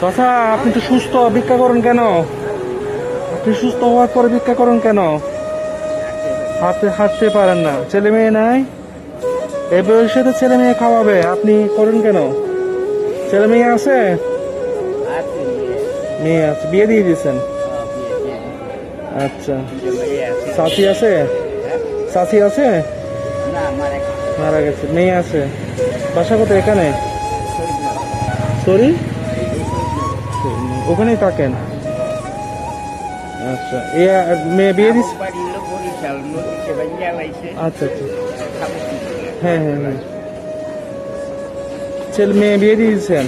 চাচা, আপনি তো সুস্থ, ভিক্ষা করেন কেন? আপনি সুস্থ হওয়ার পরে ভিক্ষা করেন কেন? হাতে হাঁটতে পারেন না। ছেলে মেয়ে নাই? এই বয়সে তো ছেলে মেয়ে খাওয়াবে। আপনি করেন কেন? ছেলে মেয়ে আছে? মেয়ে আছে। বিয়ে দিয়ে দিয়েছেন? আচ্ছা। সাথী আছে? সাথী আছে? মারা গেছে। মেয়ে আছে। বাসা কোথায়? এখানে? সরি ওখানেই থাকেন আচ্ছা এ মেয়ে বিয়ে আচ্ছা আচ্ছা? হ্যাঁ হ্যাঁ হ্যাঁ ছেলে, মেয়ে বিয়ে দিয়েছেন।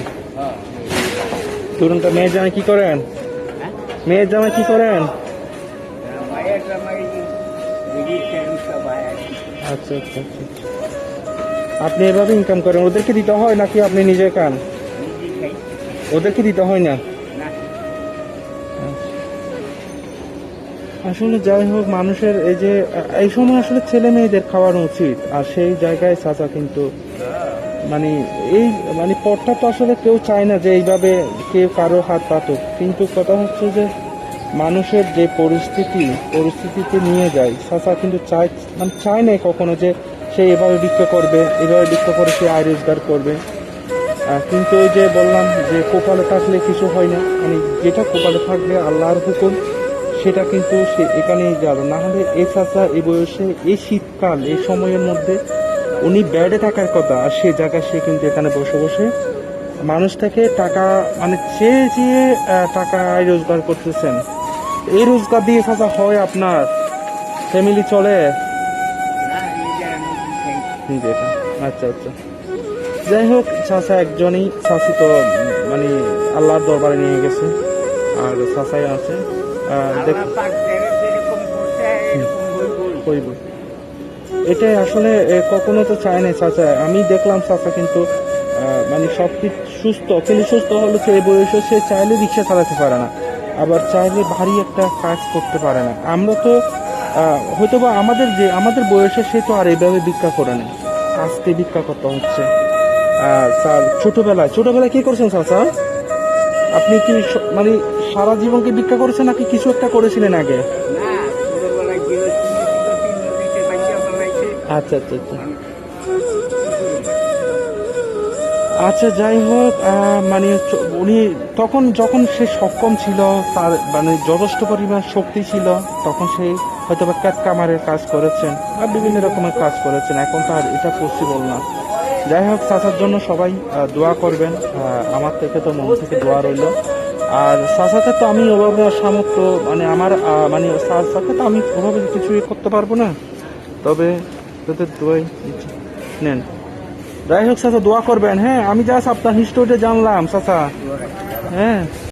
তরুণটা মেয়ের করেন? মেয়ের করেন। আচ্ছা আচ্ছা আচ্ছা। আপনি এভাবে ইনকাম করেন, ওদেরকে দিতে হয় নাকি আপনি নিজে খান ওদেরকে দিতে হয় না। আসলে যাই হোক, মানুষের এই যে, এই সময় আসলে ছেলে মেয়েদের খাওয়ানো উচিত। আর সেই জায়গায় চাচা কিন্তু মানে এই মানে পথটা তো আসলে কেউ চায় না যে এইভাবে কেউ কারও হাত পাতুক। কিন্তু কথা হচ্ছে যে, মানুষের যে পরিস্থিতি পরিস্থিতিতে নিয়ে যায়, চাচা কিন্তু চায় মানে চায় না কখনো যে সে এভাবে ভিক্ষা করবে, এভাবে ভিক্ষা করে সে আয় রোজগার করবে। কিন্তু ওই যে বললাম যে কপালে থাকলে কিছু হয় না। মানে যেটা কপালে থাকবে আল্লাহর হুকুম সেটা কিন্তু সে এখানেই যাবে। না হলে এই চাচা এই বয়সে এই শীতকাল এই সময়ের মধ্যে উনি ব্যাডে থাকার কথা আর সে জায়গায় সে কিন্তু এখানে বসে বসে মানুষ থেকে টাকা মানে চেয়ে চেয়ে টাকা রোজগার করতেছেন এই রোজগার দিয়ে চাচা হয় আপনার? ফ্যামিলি চলে? আচ্ছা আচ্ছা। যাই হোক চাচা একজনই চাচি তো মানে আল্লাহর দরবারে নিয়ে গেছে আর চাচাই আছে। এটাই আসলে কখনো তো চায় না চাচা। আমি দেখলাম চাচা কিন্তু মানে সব কিছু সুস্থ কিন্তু সুস্থ হলে সে বয়সে সে চাইলে রিক্সা চালাতে পারে না। আবার চাইলে ভারী একটা কাজ করতে পারে না। আমরা তো হয়তো বা আমাদের যে আমাদের বয়সে সে তো আর এইভাবে ভিক্ষা করে না আস্তে ভিক্ষা করতে হচ্ছে। স্যার, ছোটবেলায় ছোটবেলায় কি করছেন স্যার আপনি কি মানে সারা জীবনকে ভিক্ষা করেছেন নাকি কিছু একটা করেছিলেন আগে? আচ্ছা আচ্ছা আচ্ছা। আচ্ছা যাই হোক মানে উনি তখন যখন সে সক্ষম ছিল, তার মানে যথেষ্ট পরিমাণ শক্তি ছিল, তখন সে হয়তো বা কামারের কাজ করেছেন বা বিভিন্ন রকমের কাজ করেছেন। এখন তো আর এটা পসিবল না। যাই হোক চাচার জন্য সবাই দোয়া করবেন। আমার থেকে তো মন থেকে দোয়া রইল। আর চাচাকে তো আমি ওভাবে সামর্থ্য মানে আমার মানে চাচাকে তো আমি ওভাবে কিছুই করতে পারব না। তবে তোদের দোয়াই নেন। যাই হোক চাচা দোয়া করবেন। হ্যাঁ আমি যা আপনার হিস্টোরিটা জানলাম, চাচা। হ্যাঁ।